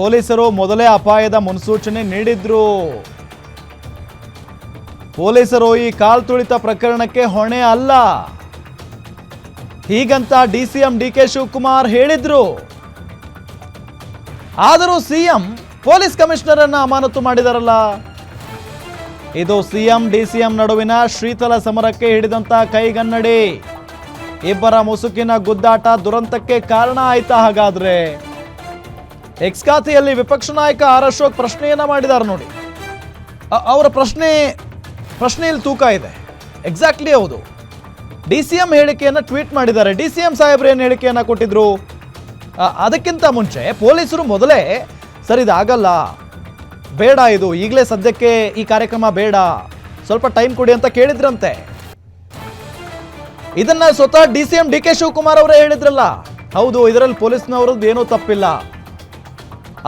ಪೊಲೀಸರು ಮೊದಲೇ ಅಪಾಯದ ಮುನ್ಸೂಚನೆ ನೀಡಿದ್ರು. ಪೊಲೀಸರು ಈ ಕಾಲ್ ತುಳಿತ ಪ್ರಕರಣಕ್ಕೆ ಹೊಣೆ ಅಲ್ಲ. ಹೀಗಂತ D C M D K Shivakumar ಹೇಳಿದ್ರು. ಆದರೂ ಸಿಎಂ ಪೊಲೀಸ್ ಕಮಿಷನರ್ ಅನ್ನ ಅಮಾನತು ಮಾಡಿದಾರಲ್ಲ. ಇದು ಸಿಎಂ ಡಿಸಿಎಂ ನಡುವಿನ ಶ್ರೀತಲ ಸಮರಕ್ಕೆ ಹಿಡಿದಂತ ಕೈಗನ್ನಡಿ. ಇಬ್ಬರ ಮುಸುಕಿನ ಗುದ್ದಾಟ ದುರಂತಕ್ಕೆ ಕಾರಣ ಆಯ್ತಾ ಹಾಗಾದ್ರೆ? ಎಕ್ಸ್ ಖಾತೆಯಲ್ಲಿ ವಿಪಕ್ಷ ನಾಯಕ ಆರ್ ಅಶೋಕ್ ಪ್ರಶ್ನೆಯನ್ನ ಮಾಡಿದ್ದಾರೆ ನೋಡಿ. ಅವರ ಪ್ರಶ್ನೆ, ಪ್ರಶ್ನೆಯಲ್ಲಿ ತೂಕ ಇದೆ. ಎಕ್ಸಾಕ್ಟ್ಲಿ ಹೌದು. ಡಿ ಸಿ ಎಂ ಹೇಳಿಕೆಯನ್ನು ಟ್ವೀಟ್ ಮಾಡಿದ್ದಾರೆ. ಡಿ ಸಿ ಎಂ ಸಾಹೇಬ್ರು ಏನು ಹೇಳಿಕೆಯನ್ನು ಕೊಟ್ಟಿದ್ರು? ಅದಕ್ಕಿಂತ ಮುಂಚೆ ಪೊಲೀಸರು ಮೊದಲೇ, ಸರ್, ಇದಾಗಲ್ಲ. ಬೇಡ ಇದು. ಈಗಲೇ ಸದ್ಯಕ್ಕೆ ಈ ಕಾರ್ಯಕ್ರಮ ಬೇಡ. ಸ್ವಲ್ಪ ಟೈಮ್ ಕೊಡಿ ಅಂತ ಕೇಳಿದ್ರಂತೆ. ಇದನ್ನ ಸ್ವತಃ D C M D K Shivakumar ಅವರೇ ಹೇಳಿದ್ರಲ್ಲ. ಹೌದು, ಇದರಲ್ಲಿ ಪೊಲೀಸ್ನವ್ರದ್ದು ಏನೂ ತಪ್ಪಿಲ್ಲ.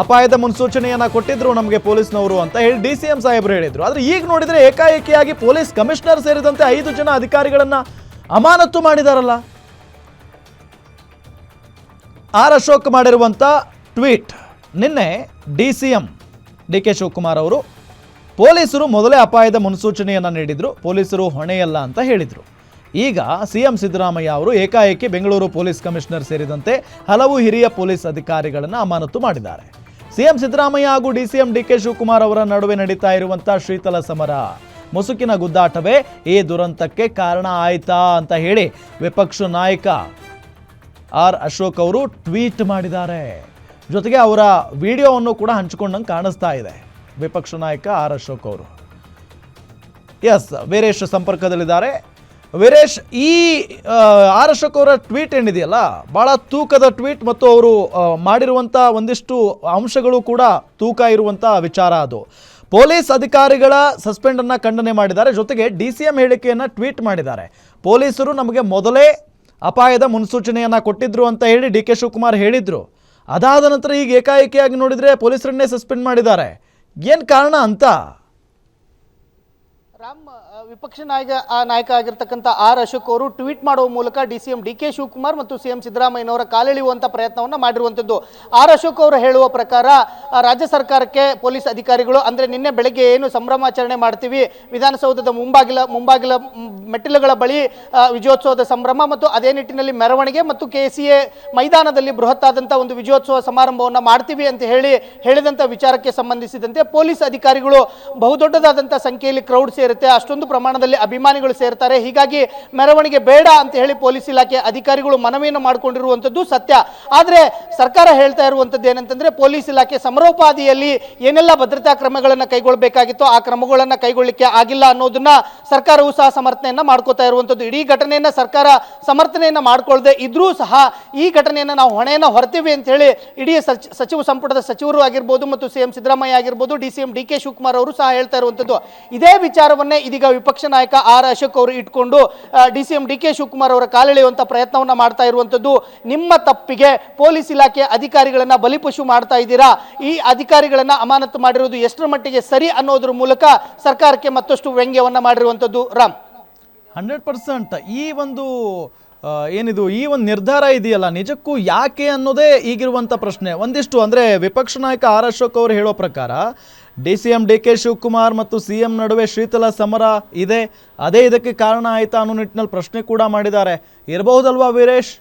ಅಪಾಯದ ಮುನ್ಸೂಚನೆಯನ್ನ ಕೊಟ್ಟಿದ್ರು ನಮಗೆ ಪೊಲೀಸ್ನವರು ಅಂತ ಹೇಳಿ ಡಿ ಸಿ ಎಂ ಸಾಹೇಬರು ಹೇಳಿದ್ರು. ಆದ್ರೆ ಈಗ ನೋಡಿದ್ರೆ ಏಕಾಏಕಿಯಾಗಿ ಪೊಲೀಸ್ ಕಮಿಷನರ್ ಸೇರಿದಂತೆ ಐದು ಜನ ಅಧಿಕಾರಿಗಳನ್ನ ಅಮಾನತ್ತು ಮಾಡಿದಾರಲ್ಲ. ಆರ್ ಅಶೋಕ್ ಮಾಡಿರುವಂಥ ಟ್ವೀಟ್. ನಿನ್ನೆ D C M D K Shivakumar ಅವರು ಪೊಲೀಸರು ಮೊದಲೇ ಅಪಾಯದ ಮುನ್ಸೂಚನೆಯನ್ನು ನೀಡಿದ್ರು, ಪೊಲೀಸರು ಹೊಣೆಯಲ್ಲ ಅಂತ ಹೇಳಿದರು. ಈಗ ಸಿ ಎಂ ಸಿದ್ದರಾಮಯ್ಯ ಅವರು ಏಕಾಏಕಿ ಬೆಂಗಳೂರು ಪೊಲೀಸ್ ಕಮಿಷನರ್ ಸೇರಿದಂತೆ ಹಲವು ಹಿರಿಯ ಪೊಲೀಸ್ ಅಧಿಕಾರಿಗಳನ್ನು ಅಮಾನತು ಮಾಡಿದ್ದಾರೆ. ಸಿಎಂ ಸಿದ್ದರಾಮಯ್ಯ ಹಾಗೂ ಡಿಸಿಎಂ ಡಿಕೆ ಶಿವಕುಮಾರ್ ಅವರ ನಡುವೆ ನಡೀತಾ ಇರುವಂತಹ ಶೀತಲ ಸಮರ. ಮುಸುಕಿನ ಗುದ್ದಾಟವೇ ಈ ದುರಂತಕ್ಕೆ ಕಾರಣ ಆಯ್ತಾ ಅಂತ ಹೇಳಿ ವಿಪಕ್ಷ ನಾಯಕ ಆರ್ ಅಶೋಕ್ ಅವರು ಟ್ವೀಟ್ ಮಾಡಿದ್ದಾರೆ. ಜೊತೆಗೆ ಅವರ ವಿಡಿಯೋವನ್ನು ಕೂಡ ಹಂಚಿಕೊಂಡಂಗೆ ಕಾಣಿಸ್ತಾ ಇದೆ ವಿಪಕ್ಷ ನಾಯಕ ಆರ್ ಅಶೋಕ್ ಅವರು. ಎಸ್ ವೀರೇಶ್ ಸಂಪರ್ಕದಲ್ಲಿದ್ದಾರೆ. ವೀರೇಶ್, ಈ ಆರ್ ಅಶೋಕ್ ಅವರ ಟ್ವೀಟ್ ಏನಿದೆಯಲ್ಲ ಭಾಳ ತೂಕದ ಟ್ವೀಟ್ ಮತ್ತು ಅವರು ಮಾಡಿರುವಂಥ ಒಂದಿಷ್ಟು ಅಂಶಗಳು ಕೂಡ ತೂಕ ಇರುವಂಥ ವಿಚಾರ ಅದು. ಪೊಲೀಸ್ ಅಧಿಕಾರಿಗಳ ಸಸ್ಪೆಂಡನ್ನು ಖಂಡನೆ ಮಾಡಿದ್ದಾರೆ. ಜೊತೆಗೆ ಡಿ ಸಿ ಎಂ ಹೇಳಿಕೆಯನ್ನು ಟ್ವೀಟ್ ಮಾಡಿದ್ದಾರೆ. ಪೊಲೀಸರು ನಮಗೆ ಮೊದಲೇ ಅಪಾಯದ ಮುನ್ಸೂಚನೆಯನ್ನು ಕೊಟ್ಟಿದ್ರು ಅಂತ ಹೇಳಿ ಡಿ ಕೆ ಶಿವಕುಮಾರ್ ಹೇಳಿದ್ರು. ಅದಾದ ನಂತರ ಈಗ ಏಕಾಏಕಿಯಾಗಿ ನೋಡಿದರೆ ಪೊಲೀಸರನ್ನೇ ಸಸ್ಪೆಂಡ್ ಮಾಡಿದ್ದಾರೆ. ಏನು ಕಾರಣ ಅಂತ? ರಾಮ್ ವಿಪಕ್ಷ ನಾಯಕ ನಾಯಕ ಆಗಿರ್ತಕ್ಕಂಥ ಆರ್ ಅಶೋಕ್ ಅವರು ಟ್ವೀಟ್ ಮಾಡುವ ಮೂಲಕ D C M D K Shivakumar ಮತ್ತು ಸಿ ಎಂ ಸಿದ್ದರಾಮಯ್ಯನವರ ಕಾಲೆಳೆಯುವಂಥ ಪ್ರಯತ್ನವನ್ನು ಮಾಡಿರುವಂಥದ್ದು. ಆರ್ ಅಶೋಕ್ ಅವರು ಹೇಳುವ ಪ್ರಕಾರ ರಾಜ್ಯ ಸರ್ಕಾರಕ್ಕೆ ಪೊಲೀಸ್ ಅಧಿಕಾರಿಗಳು ಅಂದರೆ ನಿನ್ನೆ ಬೆಳಗ್ಗೆ ಏನು ಸಂಭ್ರಮಾಚರಣೆ ಮಾಡ್ತೀವಿ, ವಿಧಾನಸೌಧದ ಮುಂಬಾಗಿಲ ಮುಂಬಾಗಿಲ ಮೆಟ್ಟಿಲುಗಳ ಬಳಿ ವಿಜಯೋತ್ಸವದ ಸಂಭ್ರಮ ಮತ್ತು ಅದೇ ನಿಟ್ಟಿನಲ್ಲಿ ಮೆರವಣಿಗೆ ಮತ್ತು ಕೆ ಸಿ ಎ ಮೈದಾನದಲ್ಲಿ ಬೃಹತ್ತಾದಂಥ ಒಂದು ವಿಜಯೋತ್ಸವ ಸಮಾರಂಭವನ್ನು ಮಾಡ್ತೀವಿ ಅಂತ ಹೇಳಿ ಹೇಳಿದಂಥ ವಿಚಾರಕ್ಕೆ ಸಂಬಂಧಿಸಿದಂತೆ ಪೊಲೀಸ್ ಅಧಿಕಾರಿಗಳು ಬಹುದೊಡ್ಡದಾದಂಥ ಸಂಖ್ಯೆಯಲ್ಲಿ ಕ್ರೌಡ್ ಸೇರುತ್ತೆ. ಅಷ್ಟೊಂದು ಪ್ರಮಾಣದಲ್ಲಿ ಅಭಿಮಾನಿಗಳು ಸೇರ್ತಾರೆ. ಹೀಗಾಗಿ ಮೆರವಣಿಗೆ ಬೇಡ ಅಂತ ಹೇಳಿ ಪೊಲೀಸ್ ಇಲಾಖೆ ಅಧಿಕಾರಿಗಳು ಮನವಿಯನ್ನು ಮಾಡಿಕೊಂಡಿರುವಂಥದ್ದು ಸತ್ಯ. ಆದರೆ ಸರ್ಕಾರ ಹೇಳ್ತಾ ಇರುವಂಥದ್ದು ಏನಂತಂದ್ರೆ ಪೊಲೀಸ್ ಇಲಾಖೆ ಸಮರೋಪಾದಿಯಲ್ಲಿ ಏನೆಲ್ಲ ಭದ್ರತಾ ಕ್ರಮಗಳನ್ನು ಕೈಗೊಳ್ಳಬೇಕಾಗಿತ್ತು ಆ ಕ್ರಮಗಳನ್ನು ಕೈಗೊಳ್ಳಿಕ್ಕೆ ಆಗಿಲ್ಲ ಅನ್ನೋದನ್ನ ಸರ್ಕಾರವು ಸಹ ಸಮರ್ಥನೆಯನ್ನ ಮಾಡ್ಕೋತಾ ಇರುವಂಥದ್ದು. ಇಡೀ ಘಟನೆಯನ್ನ ಸರ್ಕಾರ ಸಮರ್ಥನೆಯನ್ನ ಮಾಡಿಕೊಳ್ಳದೆ ಇದ್ರೂ ಸಹ ಈ ಘಟನೆಯನ್ನು ನಾವು ಹೊಣೆಯನ್ನು ಹೊರತೀವಿ ಅಂತ ಹೇಳಿ ಇಡೀ ಸಚ್- ಸಚಿವ ಸಂಪುಟದ ಸಚಿವರು ಆಗಿರ್ಬೋದು ಮತ್ತು ಸಿಎಂ ಸಿದ್ದರಾಮಯ್ಯ ಆಗಿರ್ಬೋದು, D C D K Shivakumar ಅವರು ಸಹ ಹೇಳ್ತಾ ಇರುವಂಥದ್ದು. ಇದೇ ವಿಚಾರವನ್ನೇ ಇದೀಗ ವಿಪಕ್ಷ ನಾಯಕ ಆರ್ ಅಶೋಕ್ ಅವರು ಇಟ್ಕೊಂಡು D C M D K Shivakumar ಅವರ ಕಾಲೆಳೆಯುವಂಥ ಪ್ರಯತ್ನವನ್ನು ಮಾಡ್ತಾ ಇರುವಂಥದ್ದು ನಿಮ್ಮ ತಪ್ಪಿಗೆ ಪೊಲೀಸ್ ಇಲಾಖೆ ಅಧಿಕಾರಿಗಳನ್ನ ಬಲಿಪಶು ಮಾಡ್ತಾ ಇದ್ದೀರಾ? ಈ ಅಧಿಕಾರಿಗಳನ್ನ ಅಮಾನತು ಮಾಡಿರುವುದು ಎಷ್ಟರ ಮಟ್ಟಿಗೆ ಸರಿ ಅನ್ನೋದ್ರ ಮೂಲಕ ಸರ್ಕಾರಕ್ಕೆ ಮತ್ತಷ್ಟು ವ್ಯಂಗ್ಯವನ್ನ ಮಾಡಿರುವಂಥದ್ದು ರಾಮ್. Hundred percent. ಈ ಒಂದು ಏನಿದು, ಈ ಒಂದು ನಿರ್ಧಾರ ಇದೆಯಲ್ಲ, ನಿಜಕ್ಕೂ ಯಾಕೆ ಅನ್ನೋದೇ ಈಗಿರುವಂಥ ಪ್ರಶ್ನೆ. ಒಂದಿಷ್ಟು, ಅಂದರೆ ವಿಪಕ್ಷ ನಾಯಕ ಆರ್ ಅಶೋಕ್ ಅವರು ಹೇಳೋ ಪ್ರಕಾರ D C M D K Shivakumar ಮತ್ತು ಸಿ ಎಂ ನಡುವೆ ಶೀತಲ ಸಮರ ಇದೆ. ಅದೇ ಇದಕ್ಕೆ ಕಾರಣ ಆಯಿತಾ ಅನ್ನೋ ನಿಟ್ಟಿನಲ್ಲಿ ಪ್ರಶ್ನೆ ಕೂಡ ಮಾಡಿದ್ದಾರೆ. ಇರಬಹುದಲ್ವಾ ವೀರೇಶ್?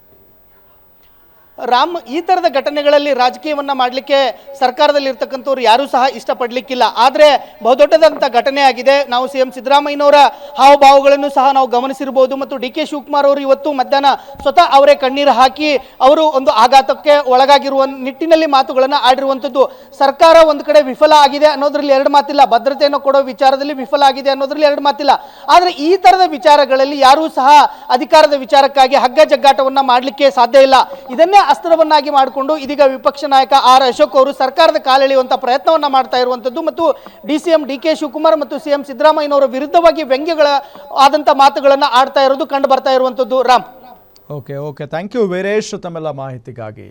ರಾಮ್, ಈ ಥರದ ಘಟನೆಗಳಲ್ಲಿ ರಾಜಕೀಯವನ್ನ ಮಾಡಲಿಕ್ಕೆ ಸರ್ಕಾರದಲ್ಲಿ ಇರ್ತಕ್ಕಂಥವ್ರು ಯಾರೂ ಸಹ ಇಷ್ಟಪಡಲಿಕ್ಕಿಲ್ಲ. ಆದರೆ ಬಹುದೊಡ್ಡದಂಥ ಘಟನೆ ಆಗಿದೆ. ನಾವು ಸಿ ಎಂ ಸಿದ್ದರಾಮಯ್ಯನವರ ಹಾವಭಾವಗಳನ್ನು ಸಹ ನಾವು ಗಮನಿಸಿರ್ಬೋದು ಮತ್ತು ಡಿ ಕೆ ಶಿವಕುಮಾರ್ ಅವರು ಇವತ್ತು ಮಧ್ಯಾಹ್ನ ಸ್ವತಃ ಅವರೇ ಕಣ್ಣೀರು ಹಾಕಿ ಅವರು ಒಂದು ಆಘಾತಕ್ಕೆ ಒಳಗಾಗಿರುವ ನಿಟ್ಟಿನಲ್ಲಿ ಮಾತುಗಳನ್ನು ಆಡಿರುವಂಥದ್ದು. ಸರ್ಕಾರ ಒಂದು ಕಡೆ ವಿಫಲ ಆಗಿದೆ ಅನ್ನೋದ್ರಲ್ಲಿ ಎರಡು ಮಾತಿಲ್ಲ. ಭದ್ರತೆಯನ್ನು ಕೊಡೋ ವಿಚಾರದಲ್ಲಿ ವಿಫಲ ಆಗಿದೆ ಅನ್ನೋದ್ರಲ್ಲಿ ಎರಡು ಮಾತಿಲ್ಲ. ಆದರೆ ಈ ಥರದ ವಿಚಾರಗಳಲ್ಲಿ ಯಾರೂ ಸಹ ಅಧಿಕಾರದ ವಿಚಾರಕ್ಕಾಗಿ ಹಗ್ಗ ಜಗ್ಗಾಟವನ್ನ ಮಾಡಲಿಕ್ಕೆ ಸಾಧ್ಯ ಇಲ್ಲ. ಇದನ್ನೇ ಅಸ್ತ್ರವನ್ನಾಗಿ ಮಾಡಿಕೊಂಡು ಇದೀಗ ವಿಪಕ್ಷ ನಾಯಕ ಆರ್ ಅಶೋಕ್ ಅವರು ಸರ್ಕಾರದ ಕಾಲೆಳೆಯುವಂಥ ಪ್ರಯತ್ನವನ್ನ ಮಾಡ್ತಾ ಇರುವಂಥದ್ದು ಮತ್ತು D C M D K Shivakumar ಮತ್ತು ಸಿ ಎಂ ಸಿದ್ದರಾಮಯ್ಯನವರ ವಿರುದ್ಧವಾಗಿ ವ್ಯಂಗ್ಯಗಳ ಆದಂಥ ಮಾತುಗಳನ್ನು ಆಡ್ತಾ ಇರೋದು ಕಂಡು ಬರ್ತಾ ಇರುವಂಥದ್ದು Ram. Okay okay thank you Veeresh ತಮ್ಮೆಲ್ಲ ಮಾಹಿತಿಗಾಗಿ.